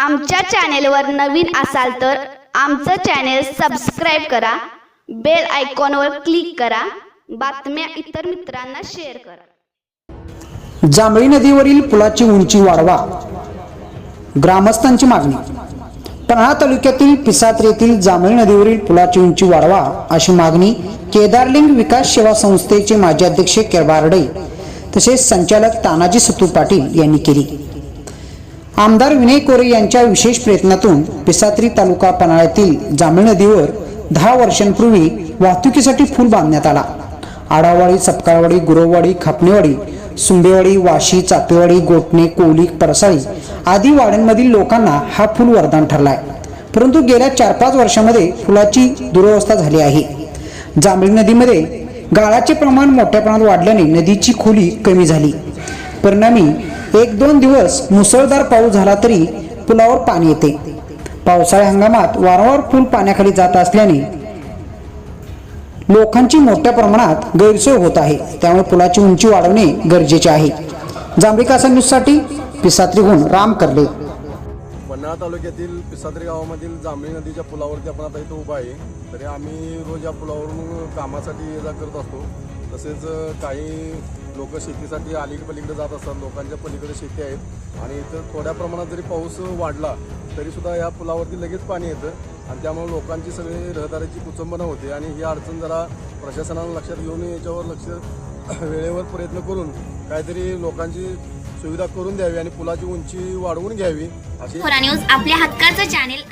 आमच्या चॅनेलवर नवीन असाल तर आमचं चॅनेल सबस्क्राईब करा बेल आयकॉनवर क्लिक करा बातम्या इतर मित्रांना शेअर करा. जांभळी नदीवरील पुलाची उंची वाढवा. ग्रामस्थांची मागणी. पन्हाळा तालुक्यातील पिसात्र येथील जांभळी नदीवरील पुलाची उंची वाढवा अशी मागणी केदारलिंग विकास सेवा संस्थेचे माजी अध्यक्ष केरबारडे तसेच संचालक तानाजी सतू पाटील यांनी केली. आमदार विनय कोरे यांच्या विशेष प्रयत्नातून पिसात्री तालुका पन्हाळ्यातील जांभळी नदीवर दहा वर्षांपूर्वी वाहतुकीसाठी पूल बांधण्यात आला. आडावाडी सपकाळवाडी गुरववाडी खापणेवाडी सुंबेवाडी वाशी चापेवाडी गोटणे कोली परसाळी आदी वाड्यांमधील लोकांना हा पूल वरदान ठरलाय. परंतु गेल्या चार पाच वर्षामध्ये फुलाची दुरवस्था झाली आहे. जांभळी नदीमध्ये गाळाचे प्रमाण मोठ्या प्रमाणात वाढल्याने नदीची खोली कमी झाली. परिणामी एक दोन दिवस मुसळधार पाऊस झाला तरी पुलावर पाणी येते. पावसाळ्या हंगामात वारंवार पूल पाण्याखाली जात असल्याने लोकांची मोठ्या प्रमाणात गैरसोय होत आहे. त्यामुळे पुलाची उंची वाढवणे गरजेचे आहे. जांभळीकासा न्यूजसाठी पिसात्रीहून राम करले. पन्हाळा तालुक्यातील पिसात्री गावामधील जांभळी नदीच्या पुलावरती आपण आता इथं उभा आहे. तरी आम्ही रोज या पुलावरून कामासाठी ये जा करत असतो. तसेच काही लोक शेतीसाठी अलीकडे पलीकडे जात असतात लोकांच्या पलीकडे शेती आहेत. आणि इथं थोड्या प्रमाणात जरी पाऊस वाढला तरीसुद्धा या पुलावरती लगेच पाणी येतं. आणि त्यामुळे लोकांची सगळी रहदारीची कुचंबना होते. आणि ही अडचण जरा प्रशासनानं लक्षात घेऊन याच्यावर लक्ष वेळेवर प्रयत्न करून काहीतरी लोकांची सुविधा करून द्यावी आणि पुलाची उंची वाढवून घ्यावी अशी न्यूज आपल्या हक्काचं चॅनेल